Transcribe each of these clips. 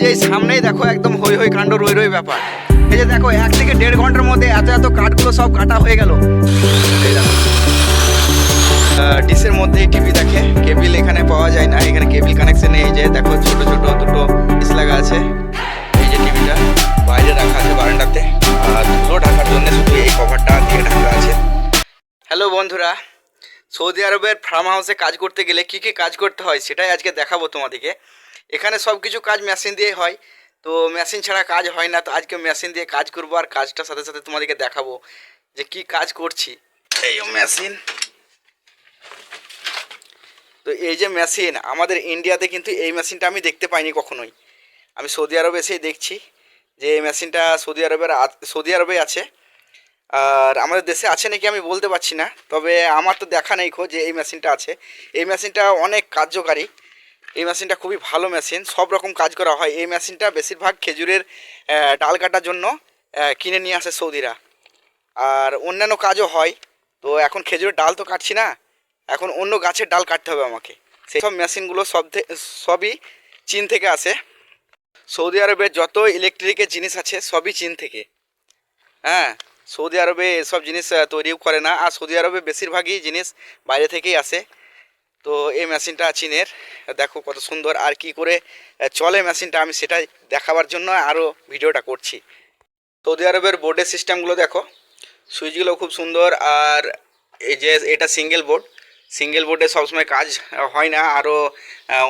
যে সামনেই দেখো একদম হই হই কাণ্ড, রই রই ব্যাপার। এই যে দেখো, এক থেকে দেড় ঘণ্টার মধ্যে এত এত কাঠগুলো সব কাটা হয়ে গেল। ডিসের মধ্যেই টিভি দেখে, কেবিল এখানে পাওয়া যায় না, এখানে কেবিল কানেকশন এই যে দেখো, ছোট ছোট দুটো ডিস লাগা আছে। এই যে টিভিটা, বাইরে রাখা আছে বারান্দাতে, আর ধুলো ঢাকার জন্য শুধু এই কভারটা দিয়ে ঢাকা আছে। হ্যালো বন্ধুরা, সৌদি আরবের ফার্ম হাউসে কাজ করতে গেলে কী কী কাজ করতে হয় সেটাই আজকে দেখাবো তোমাদেরকে। এখানে সব কিছু কাজ মেশিন দিয়েই হয়। তো মেশিন ছাড়া কাজ হয় না। তো আজকে মেশিন দিয়ে কাজ করব আর কাজটার সাথে সাথে তোমাদেরকে দেখাবো যে কি কাজ করছি। এই মেশিন তো এই যে মেশিন আমাদের ইন্ডিয়াতে কিন্তু এই মেশিনটা আমি দেখতে পাইনি কখনোই। আমি সৌদি আরবে এসেই দেখছি যে এই মেশিনটা সৌদি আরবের সৌদি আরবে আছে। আর আমাদের দেশে আছে নাকি আমি বলতে পারছি না। তবে আমার তো দেখা নেই খো যে এই মেশিনটা আছে। এই মেশিনটা অনেক কার্যকারী। এই মেশিনটা খুবই ভালো মেশিন। সব রকম কাজ করা হয়। এই মেশিনটা বেশিরভাগ খেজুরের ডাল কাটার জন্য কিনে নিয়ে আসে সৌদিরা। আর অন্যান্য কাজও হয়। তো এখন খেজুরের ডাল তো কাটছি না। এখন অন্য গাছের ডাল কাটতে হবে আমাকে। সেই সব মেশিনগুলো সব সবই চীন থেকে আসে। সৌদি আরবের যত ইলেকট্রিকের জিনিস আছে, সবই চীন থেকে। হ্যাঁ সৌদি আরবে এসব জিনিস তৈরিও করে না। আর সৌদি আরবে বেশিরভাগই জিনিস বাইরে থেকেই আসে। তো এই মেশিনটা চীনের। দেখো কত সুন্দর আর কি করে চলে মেশিনটা। আমি সেটাই দেখাবার জন্য আরও ভিডিওটা করছি। সৌদি আরবের বোর্ডের সিস্টেমগুলো দেখো। সুইচগুলো খুব সুন্দর আর এই যে এটা সিঙ্গেল বোর্ড। সিঙ্গেল বোর্ডে সবসময় কাজ হয় না। আরও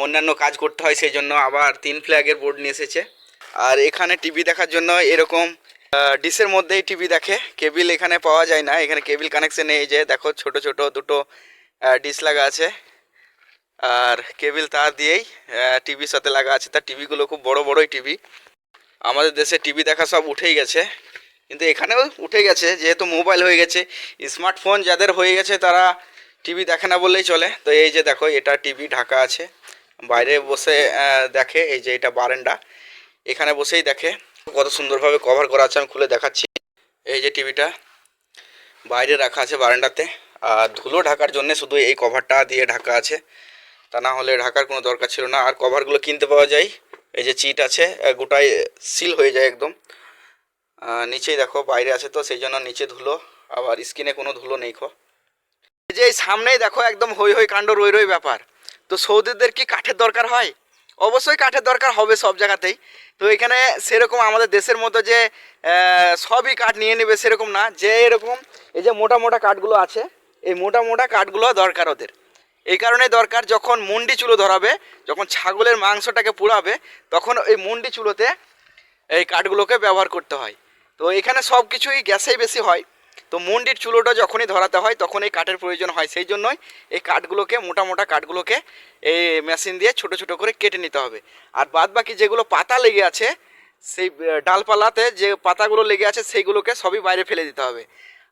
অন্যান্য কাজ করতে হয় সেই জন্য আবার তিন ফ্ল্যাগের বোর্ড নিয়ে এসেছে। আর এখানে টিভি দেখার জন্য এরকম ডিসের মধ্যেই টিভি দেখে। কেবিল এখানে পাওয়া যায় না। এখানে কেবিল কানেকশন এই যে দেখো ছোট ছোট দুটো ডিস লাগা আছে। আর কেবিল তার দিয়েই টিভির সাথে লাগা আছে। তার টিভিগুলো খুব বড়, বড়ই টিভি আমাদের দেশে টিভি দেখা সব উঠেই গেছে। কিন্তু এখানেও উঠে গেছে, যেহেতু মোবাইল হয়ে গেছে। স্মার্টফোন যাদের হয়ে গেছে, তারা টিভি দেখে না বললেই চলে। তো এই যে দেখো, এটা টিভি ঢাকা আছে। বাইরে বসে দেখে, এই যে এটা বারান্দা। এখানে বসেই দেখে। কত সুন্দরভাবে কভার করা আছে, আমি খুলে দেখাচ্ছি। এই যে টিভিটা বাইরে রাখা আছে বারান্দাতে। আর ধুলো ঢাকার জন্য শুধু এই কভারটা দিয়ে ঢাকা আছে। তা না হলে ঢাকার কোনো দরকার ছিল না। আর কভারগুলো কিনতে পাওয়া যায়। এই যে চিট আছে গোটায় সিল হয়ে যায় একদম। নিচেই দেখো, বাইরে আছে তো, সেই জন্য নিচে ধুলো। আবার স্কিনে কোনো ধুলো নেই খো। এই যে এই সামনেই দেখো, একদম হই হই কাণ্ড, রই রই ব্যাপার। তো সৌদিদের কি কাঠের দরকার হয়? অবশ্যই কাঠের দরকার হবে সব জায়গাতেই। তো এখানে সেরকম আমাদের দেশের মতো যে সবই কাঠ নিয়ে নেবে সেরকম না। যে এরকম, এই যে মোটা মোটা কাঠগুলো আছে, এই মোটা মোটা কাঠগুলো দরকার ওদের। এই কারণে দরকার যখন মুন্ডি চুলো ধরাবে, যখন ছাগলের মাংসটাকে পোড়াবে, তখন এই মুন্ডি চুলোতে এই কাঠগুলোকে ব্যবহার করতে হয়। তো এখানে সব কিছুই গ্যাসেই বেশি হয়। তো মুন্ডির চুলোটা যখনই ধরাতে হয়, তখন এই কাঠের প্রয়োজন হয়। সেই জন্যই এই কাঠগুলোকে, মোটা মোটা কাঠগুলোকে এই মেশিন দিয়ে ছোট ছোট করে কেটে নিতে হবে। আর বাদ বাকি যেগুলো পাতা লেগে আছে, সেই ডালপালাতে যে পাতাগুলো লেগে আছে, সেইগুলোকে সবই বাইরে ফেলে দিতে হবে।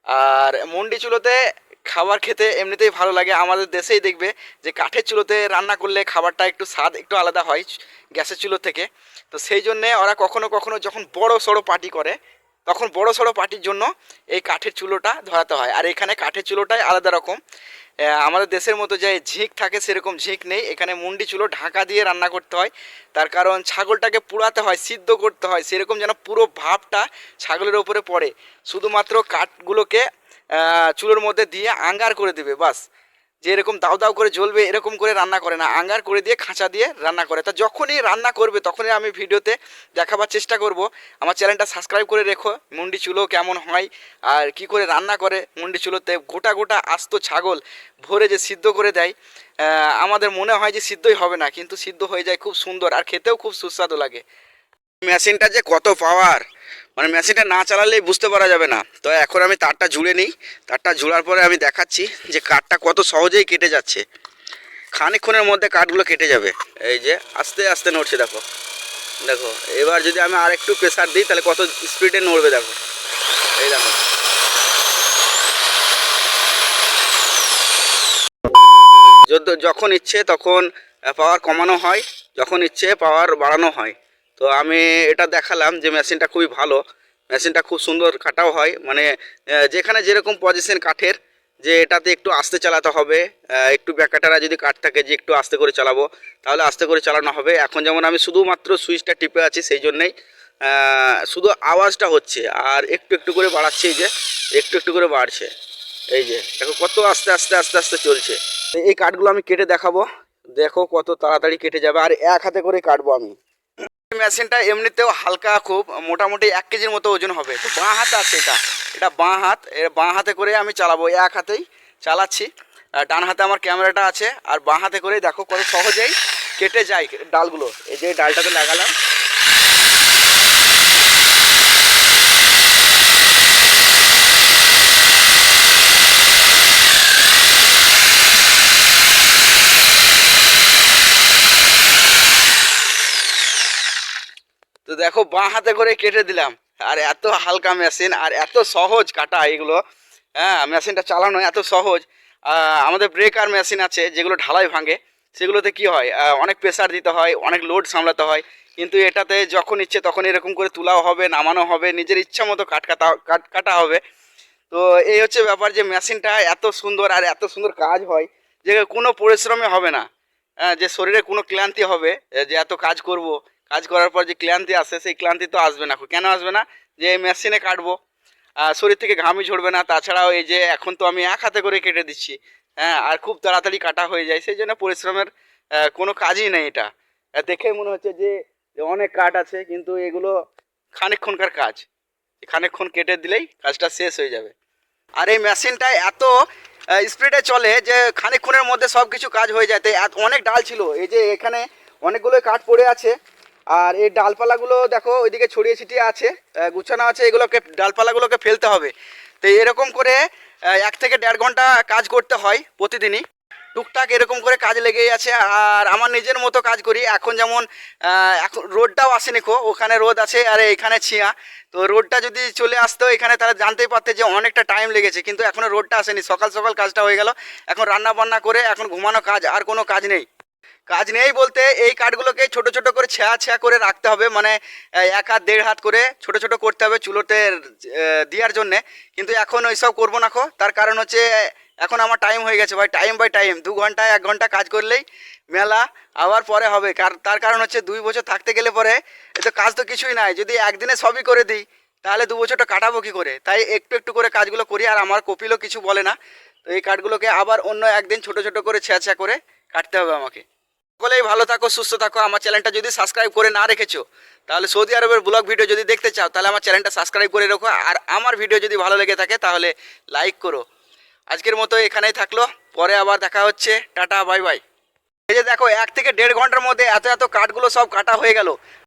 আর মুন্ডি চুলোতে খাবার খেতে এমনিতেই ভালো লাগে। আমাদের দেশেই দেখবে যে কাঠের চুলোতে রান্না করলে খাবারটা একটু স্বাদ একটু আলাদা হয় গ্যাসের চুলো থেকে। তো সেই জন্যে ওরা কখনো কখনো যখন বড় সড়ো পার্টি করে, তখন বড় সড়ো পার্টির জন্য এই কাঠের চুলোটা ধরাতে হয়। আর এখানে কাঠের চুলোটাই আলাদা রকম। আমাদের দেশের মতো যে ঝিঁক থাকে সেরকম ঝিঁক নেই। এখানে মুন্ডি চুলো ঢাকা দিয়ে রান্না করতে হয়। তার কারণ ছাগলটাকে পুড়াতে হয়, সিদ্ধ করতে হয়। সেরকম যেন পুরো ভাবটা ছাগলের ওপরে পড়ে। শুধুমাত্র কাঠগুলোকে চুলোর মধ্যে দিয়ে আঙ্গার করে দেবে, বাস। যে এরকম দাউ দাউ করে জ্বলবে, এরকম করে রান্না করে না। আঙ্গার করে দিয়ে খাঁচা দিয়ে রান্না করে। তা যখনই রান্না করবে, তখনই আমি ভিডিওতে দেখাবার চেষ্টা করব। আমার চ্যানেলটা সাবস্ক্রাইব করে রেখো। মুন্ডি চুলো কেমন হয় আর কি করে রান্না করে। মুন্ডি চুলোতে গোটা গোটা আস্ত ছাগল ভরে যে সিদ্ধ করে দেয় আমাদের মনে হয় যে সিদ্ধই হবে না, কিন্তু সিদ্ধ হয়ে যায় খুব সুন্দর আর খেতেও খুব সুস্বাদু লাগে। মেশিনটা যে কত পাওয়ার মানে মেশিনটা না চালালেই বুঝতে পারা যাবে না। তো এখন আমি তারটা জুড়ে নিই। তারটা জুড়ার পরে আমি দেখাচ্ছি যে কাঠটা কত সহজেই কেটে যাচ্ছে। খানিকক্ষণের মধ্যে কাঠগুলো কেটে যাবে। এই যে আস্তে আস্তে নড়ছে, দেখো। দেখো, এবার যদি আমি আর একটু প্রেসার দিই, তাহলে কত স্পিডে নড়বে, দেখো। এই দেখো। যখন ইচ্ছে তখন পাওয়ার কমানো হয়। যখন ইচ্ছে পাওয়ার বাড়ানো হয়। তো আমি এটা দেখালাম যে মেশিনটা খুবই ভালো। মেশিনটা খুব সুন্দর কাটাও হয়। মানে যেখানে যেরকম পজিশন কাঠের, যে এটাতে একটু আস্তে চালাতে হবে একটু ব্যাকাটারা যদি কাট থাকে যে একটু আস্তে করে চালাবো, তাহলে আস্তে করে চালানো হবে। এখন যেমন আমি শুধুমাত্র সুইচটা টিপে আছি সেই জন্যেই শুধু আওয়াজটা হচ্ছে আর একটু একটু করে বাড়াচ্ছে এই যে, একটু একটু করে বাড়ছে। এই যে, দেখো কত আস্তে আস্তে আস্তে আস্তে চলছে। এই কাঠগুলো আমি কেটে দেখাবো। দেখো কত তাড়াতাড়ি কেটে যাবে। আর এক হাতে করে কাটবো আমি। মেশিনটা এমনিতেও হালকা খুব, মোটামুটি এক কেজির মতো ওজন হবে। তো বাঁ হাত আছে এটা। এটা বাঁ হাত, এর বাঁ হাতে করে আমি চালাবো। এক হাতেই চালাচ্ছি। ডান হাতে আমার ক্যামেরাটা আছে। আর বাঁ হাতে করে দেখো কত সহজেই কেটে যায় ডালগুলো। এই যে ডালটাতে লাগালাম। তো দেখো বাঁ হাতে করে কেটে দিলাম। আর এত হালকা মেশিন আর এত সহজ কাটা এগুলো। হ্যাঁ মেশিনটা চালানো এত সহজ। আমাদের ব্রেকার মেশিন আছে যেগুলো ঢালাই ভাঙে। সেগুলোতে কি হয়? অনেক প্রেশার দিতে হয় অনেক লোড সামলাতে হয়। কিন্তু এটাতে যখন ইচ্ছে তখন এরকম করে তোলাও হবে নামানো হবে নিজের ইচ্ছা মতো কাট কাটা কাট কাটা হবে। তো এই হচ্ছে ব্যাপার যে মেশিনটা এত সুন্দর আর এত সুন্দর কাজ হয় যে কোনো পরিশ্রমে হবে না। হ্যাঁ, যে শরীরে কোনো ক্লান্তি হবে যে এত কাজ করব কাজ করার পর যে ক্লান্তি আসে, সেই ক্লান্তি তো আসবে না। কেন আসবে না? যে মেশিনে কাটবো শরীর থেকে ঘামই ঝরবে না, তাছাড়াও এই যে এখন তো আমি এক হাতে করে কেটে দিচ্ছি হ্যাঁ আর খুব তাড়াতাড়ি কাটা হয়ে যায়, সেই জন্য পরিশ্রমের কোনো কাজই নেই এটা। দেখে মনে হচ্ছে যে অনেক কাঠ আছে, কিন্তু এগুলো খানিকক্ষণকার কাজ। খানিকক্ষণ কেটে দিলেই কাজটা শেষ হয়ে যাবে। আর এই মেশিনটা এত স্পিডে চলে যে খানিকক্ষণের মধ্যে সব কিছু কাজ হয়ে যায়। তো, এত- অনেক ডাল ছিল। এই যে এখানে অনেকগুলো কাঠ পড়ে আছে। আর এই ডালপালাগুলো দেখো, ওইদিকে ছড়িয়ে ছিটিয়ে আছে গুছানো আছে, এগুলোকে, ডালপালাগুলোকে ফেলতে হবে। তো এরকম করে এক থেকে দেড় ঘণ্টা কাজ করতে হয় প্রতিদিনই। টুকটাক এরকম করে কাজ লেগেই আছে, আর আমার নিজের মতো কাজ করি। এখন যেমন এখন রোডটাও আসেনি খো, ওখানে রোদ আছে, আর এখানে ছিয়া। তো রোডটা যদি চলে আসতো, এখানে তারা জানতেই পারতে যে অনেকটা টাইম লেগেছে, কিন্তু এখনও রোডটা আসেনি। সকাল সকাল কাজটা হয়ে গেল। এখন রান্না বান্না করে, এখন ঘুমানো কাজ, আর কোনো কাজ নেই। কাজ নেই বলতে এই কাঠগুলোকে ছোট ছোট করে ছেঁয়া ছেঁয়া করে রাখতে হবে মানে এক হাত, দেড় হাত করে ছোট ছোট করতে হবে চুলোতে দেওয়ার জন্যে। কিন্তু এখন ওইসব করব না খো, তার কারণ হচ্ছে, এখন আমার টাইম হয়ে গেছে ভাই টাইম বাই টাইম দু ঘণ্টা এক ঘণ্টা কাজ করলেই মেলা আবার পরে হবে। কার, তার কারণ হচ্ছে দুই বছর থাকতে গেলে পরে এ তো কাজ তো কিছুই নাই। যদি একদিনে সবই করে দিই, তাহলে দু বছরটা কাটাবো কী করে? তাই একটু একটু করে কাজগুলো করি, আর আমার কপিলও কিছু বলে না। তো এই কাঠগুলোকে আবার অন্য একদিন ছোট ছোট করে ছেঁয়া ছেঁয়া করে কাটতে হবে আমাকে। সকলেই ভালো থাকো, সুস্থ থাকো। আমার চ্যানেলটা যদি সাবস্ক্রাইব করে না রেখেছো, তাহলে সৌদি আরবের ব্লগ ভিডিও যদি দেখতে চাও, তাহলে আমার চ্যানেলটা সাবস্ক্রাইব করে রেখো। আর আমার ভিডিও যদি ভালো লেগে থাকে, তাহলে লাইক করো। আজকের মতো এখানেই থাকল। পরে আবার দেখা হচ্ছে। টাটা বাই বাই এই যে দেখো, এক থেকে দেড় ঘণ্টার মধ্যে এত এত কাঠগুলো সব কাটা হয়ে গেল।